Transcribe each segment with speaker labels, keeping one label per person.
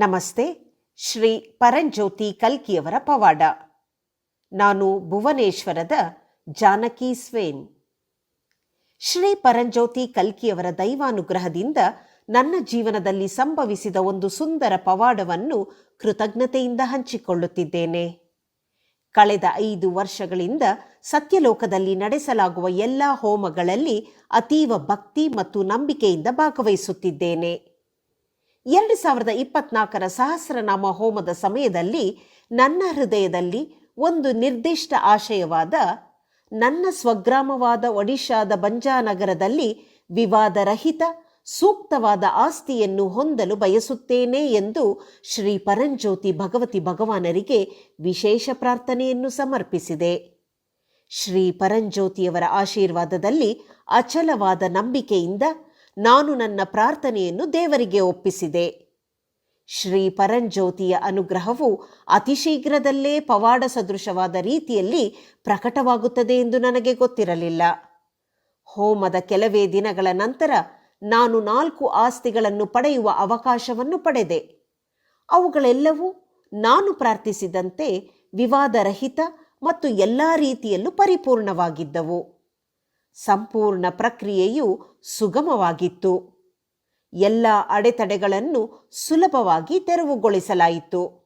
Speaker 1: ನಮಸ್ತೆ, ಶ್ರೀ ಪರಂಜ್ಯೋತಿ ಕಲ್ಕಿಯವರ ಪವಾಡ. ನಾನು ಭುವನೇಶ್ವರದ ಜಾನಕಿ ಸ್ವೇನ್. ಶ್ರೀ ಪರಂಜ್ಯೋತಿ ಕಲ್ಕಿಯವರ ದೈವಾನುಗ್ರಹದಿಂದ ನನ್ನ ಜೀವನದಲ್ಲಿ ಸಂಭವಿಸಿದ ಒಂದು ಸುಂದರ ಪವಾಡವನ್ನು ಕೃತಜ್ಞತೆಯಿಂದ ಹಂಚಿಕೊಳ್ಳುತ್ತಿದ್ದೇನೆ. ಕಳೆದ ಐದು ವರ್ಷಗಳಿಂದ ಸತ್ಯಲೋಕದಲ್ಲಿ ನಡೆಸಲಾಗುವ ಎಲ್ಲ ಹೋಮಗಳಲ್ಲಿ ಅತೀವ ಭಕ್ತಿ ಮತ್ತು ನಂಬಿಕೆಯಿಂದ ಭಾಗವಹಿಸುತ್ತಿದ್ದೇನೆ. ಎರಡು ಸಾವಿರದ ಇಪ್ಪತ್ನಾಲ್ಕರ ಸಹಸ್ರನಾಮ ಹೋಮದ ಸಮಯದಲ್ಲಿ ನನ್ನ ಹೃದಯದಲ್ಲಿ ಒಂದು ನಿರ್ದಿಷ್ಟ ಆಶಯವಾದ, ನನ್ನ ಸ್ವಗ್ರಾಮವಾದ ಒಡಿಶಾದ ಬಂಜಾನಗರದಲ್ಲಿ ವಿವಾದರಹಿತ, ಸೂಕ್ತವಾದ ಆಸ್ತಿಯನ್ನು ಹೊಂದಲು ಬಯಸುತ್ತೇನೆ ಎಂದು ಶ್ರೀ ಪರಂಜ್ಯೋತಿ ಭಗವತಿ ಭಗವಾನರಿಗೆ ವಿಶೇಷ ಪ್ರಾರ್ಥನೆಯನ್ನು ಸಮರ್ಪಿಸಿದೆ. ಶ್ರೀ ಪರಂಜ್ಯೋತಿಯವರ ಆಶೀರ್ವಾದದಲ್ಲಿ ಅಚಲವಾದ ನಂಬಿಕೆಯಿಂದ ನಾನು ನನ್ನ ಪ್ರಾರ್ಥನೆಯನ್ನು ದೇವರಿಗೆ ಒಪ್ಪಿಸಿದೆ. ಶ್ರೀ ಪರಂಜ್ಯೋತಿಯ ಅನುಗ್ರಹವು ಅತಿ ಶೀಘ್ರದಲ್ಲೇ ಪವಾಡ ಸದೃಶವಾದ ರೀತಿಯಲ್ಲಿ ಪ್ರಕಟವಾಗುತ್ತದೆ ಎಂದು ನನಗೆ ಗೊತ್ತಿರಲಿಲ್ಲ. ಹೋಮದ ಕೆಲವೇ ದಿನಗಳ ನಂತರ ನಾನು ನಾಲ್ಕು ಆಸ್ತಿಗಳನ್ನು ಪಡೆಯುವ ಅವಕಾಶವನ್ನು ಪಡೆದೆ. ಅವುಗಳೆಲ್ಲವೂ ನಾನು ಪ್ರಾರ್ಥಿಸಿದಂತೆ ವಿವಾದರಹಿತ ಮತ್ತು ಎಲ್ಲ ರೀತಿಯಲ್ಲೂ ಪರಿಪೂರ್ಣವಾಗಿದ್ದವು. ಸಂಪೂರ್ಣ ಪ್ರಕ್ರಿಯೆಯು ಸುಗಮವಾಗಿತ್ತು. ಎಲ್ಲ ಅಡೆತಡೆಗಳನ್ನು ಸುಲಭವಾಗಿ ತೆರವುಗೊಳಿಸಲಾಯಿತು.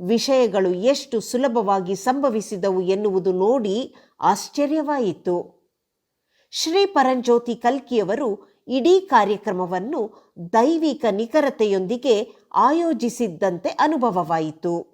Speaker 1: ವಿಷಯಗಳು ಎಷ್ಟು ಸುಲಭವಾಗಿ ಸಂಭವಿಸಿದವು ಎನ್ನುವುದು ನೋಡಿ ಆಶ್ಚರ್ಯವಾಯಿತು. ಶ್ರೀ ಪರಂಜ್ಯೋತಿ ಕಲ್ಕಿಯವರು ಇಡೀ ಕಾರ್ಯಕ್ರಮವನ್ನು ದೈವಿಕ ನಿಖರತೆಯೊಂದಿಗೆ ಆಯೋಜಿಸಿದ್ದಂತೆ ಅನುಭವವಾಯಿತು.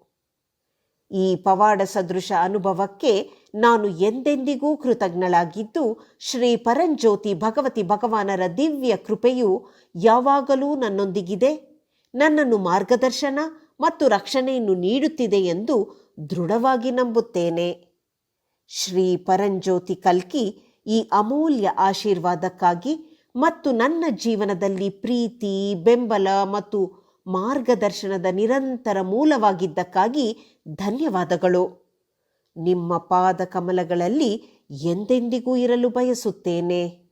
Speaker 1: ಈ ಪವಾಡ ಸದೃಶ ಅನುಭವಕ್ಕೆ ನಾನು ಎಂದೆಂದಿಗೂ ಕೃತಜ್ಞಳಾಗಿದ್ದು, ಶ್ರೀ ಪರಂಜ್ಯೋತಿ ಭಗವತಿ ಭಗವಾನರ ದಿವ್ಯ ಕೃಪೆಯು ಯಾವಾಗಲೂ ನನ್ನೊಂದಿಗಿದೆ. ನನ್ನನ್ನು ಮಾರ್ಗದರ್ಶನ ಮತ್ತು ರಕ್ಷಣೆಯನ್ನು ನೀಡುತ್ತಿದೆ ಎಂದು ದೃಢವಾಗಿ ನಂಬುತ್ತೇನೆ. ಶ್ರೀ ಪರಂಜ್ಯೋತಿ ಕಲ್ಕಿ ಈ ಅಮೂಲ್ಯ ಆಶೀರ್ವಾದಕ್ಕಾಗಿ ಮತ್ತು ನನ್ನ ಜೀವನದಲ್ಲಿ ಪ್ರೀತಿ, ಬೆಂಬಲ ಮತ್ತು ಮಾರ್ಗದರ್ಶನದ ನಿರಂತರ ಮೂಲವಾಗಿದ್ದಕ್ಕಾಗಿ ಧನ್ಯವಾದಗಳು. ನಿಮ್ಮ ಪಾದ ಕಮಲಗಳಲ್ಲಿ ಎಂದೆಂದಿಗೂ ಇರಲು ಬಯಸುತ್ತೇನೆ.